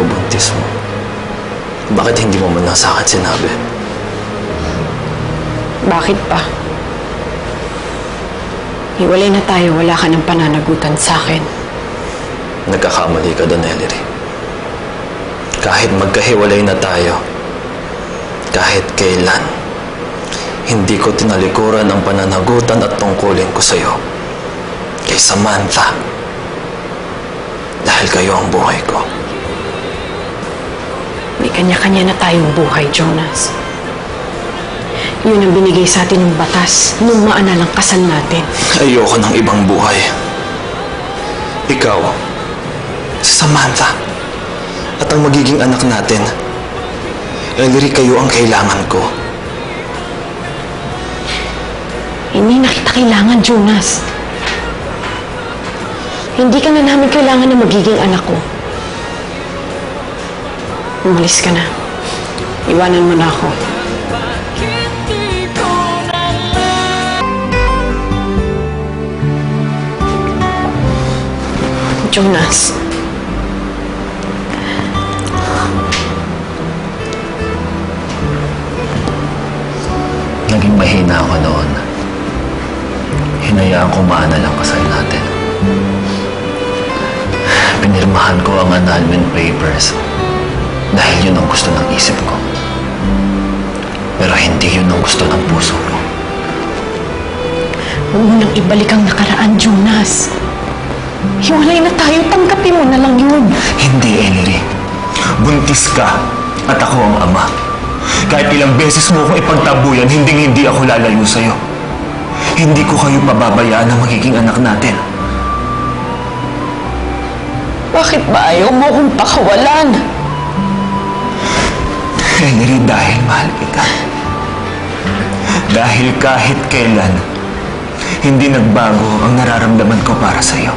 pagbubuntis mo. Bakit hindi mo man lang sa akin sinabi? Bakit pa? Hiwalay na tayo, wala ka ng pananagutan sa akin. Nagkakamali ka doon, Ellery. Kahit magkahiwalay na tayo, kahit kailan, hindi ko tinalikuran ang pananagutan at tungkulin ko sa'yo. Kay Samantha. Dahil kayo ang buhay ko. May kanya-kanya na tayong buhay, Jonas. Yun ang binigay sa atin ng batas nung maanalang kasal natin. Ayoko ng ibang buhay. Ikaw, si Samantha, at ang magiging anak natin. Ellery, kayo ang kailangan ko. Hindi na kita kailangan, Jonas. Hindi ka na namin kailangan na magiging anak ko. Umalis ka na. Iwanan mo na ako. Jonas. Naging mahina ako noon. Hinayaan ko maanal ang kasal natin. Pinirmahan ko ang annulment papers dahil yun ang gusto ng isip ko. Pero hindi yun ang gusto ng puso ko. Huwag nang ibalik ang nakaraan, Jonas. Hiwalay na tayo, tanggapin mo na lang yun. Hindi, Ellery. Buntis ka at ako ang ama. Kahit ilang beses mo akong ipagtabuyan, hindi hindi ako lalayo sa'yo. Hindi ko kayo pababayaan na magiging anak natin. Bakit ba ayaw mo akong pakawalan? Henry, dahil mahal kita. Dahil kahit kailan, hindi nagbago ang nararamdaman ko para sa'yo.